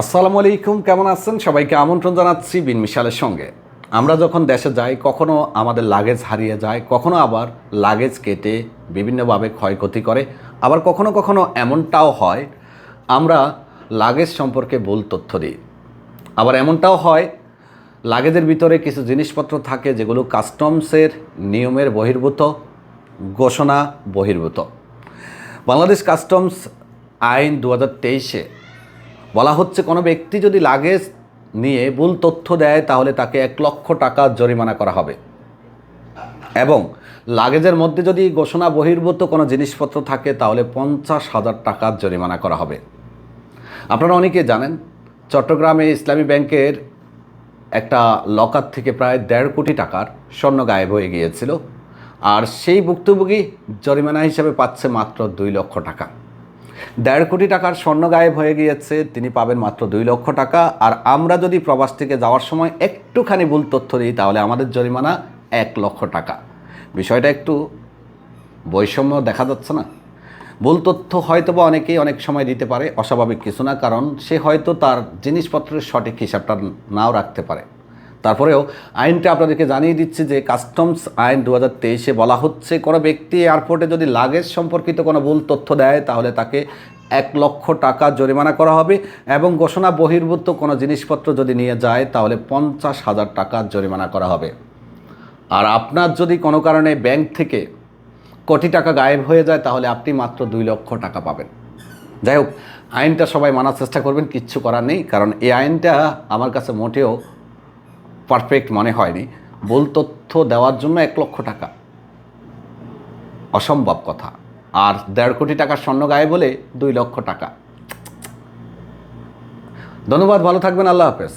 আসসালামু আলাইকুম, কেমন আছেন? সবাইকে আমন্ত্রণ জানাচ্ছি বিন মিশালের সঙ্গে। আমরা যখন দেশে যাই, কখনো আমাদের লাগেজ হারিয়ে যায়, কখনো আবার লাগেজ কেটে বিভিন্নভাবে ক্ষয়ক্ষতি করে, আবার কখনো কখনো এমনটাও হয়, আমরা লাগেজ সম্পর্কে ভুল তথ্য দিই। আবার এমনটাও হয় লাগেজের ভিতরে কিছু জিনিসপত্র থাকে যেগুলো কাস্টমসের নিয়মের বহির্ভূত, ঘোষণা বহির্ভূত। বাংলাদেশ কাস্টমস আইন দু হাজার তেইশে বলা হচ্ছে কোনো ব্যক্তি যদি লাগেজ নিয়ে ভুল তথ্য দেয়, তাহলে তাকে এক লক্ষ টাকা জরিমানা করা হবে। এবং লাগেজের মধ্যে যদি ঘোষণা বহির্ভূত কোনো জিনিসপত্র থাকে, তাহলে পঞ্চাশ হাজার টাকার জরিমানা করা হবে। আপনারা অনেকে জানেন, চট্টগ্রামে ইসলামী ব্যাংকের একটা লকার থেকে প্রায় দেড় কোটি টাকার স্বর্ণ গায়েব হয়ে গিয়েছিল, আর সেই ভুক্তভোগী জরিমানা হিসাবে পাচ্ছে মাত্র দুই লক্ষ টাকা। দেড় কোটি টাকার স্বর্ণ গায়েব হয়ে গিয়েছে, তিনি পাবেন মাত্র দুই লক্ষ টাকা। আর আমরা যদি প্রবাস থেকে যাওয়ার সময় একটুখানি ভুল তথ্য দিই, তাহলে আমাদের জরিমানা এক লক্ষ টাকা। বিষয়টা একটু বৈষম্য দেখা যাচ্ছে না। ভুল তথ্য হয়তো বা অনেকেই অনেক সময় দিতে পারে, অস্বাভাবিক কিছু না, কারণ সে হয়তো তার জিনিসপত্রের সঠিক হিসাবটা নাও রাখতে পারে। তারপরেও আইনটা আপনাদেরকে জানিয়ে দিচ্ছি যে কাস্টমস আইন দু তেইশে বলা হচ্ছে কোনো ব্যক্তি এয়ারপোর্টে যদি লাগেজ সম্পর্কিত কোনো ভুল তথ্য দেয়, তাহলে তাকে এক লক্ষ টাকা জরিমানা করা হবে এবং ঘোষণা বহির্ভূত কোনো জিনিসপত্র যদি নিয়ে যায়, তাহলে পঞ্চাশ হাজার টাকা জরিমানা করা হবে। আর আপনার যদি কোনো কারণে ব্যাংক থেকে কোটি টাকা গায়েব হয়ে যায়, তাহলে আপনি মাত্র দুই লক্ষ টাকা পাবেন। যাই হোক, আইনটা সবাই মানার চেষ্টা করবেন, কিচ্ছু করার নেই, কারণ এই আইনটা আমার কাছে মোটেও পারফেক্ট মনে হয়নি। ভুল তথ্য দেওয়ার জন্য এক লক্ষ টাকা। অসম্ভব কথা। আর দেড় কোটি টাকার স্বর্ণ গায়ে বলে দুই লক্ষ টাকা। ধন্যবাদ, ভালো থাকবেন, আল্লাহ হাফেজ।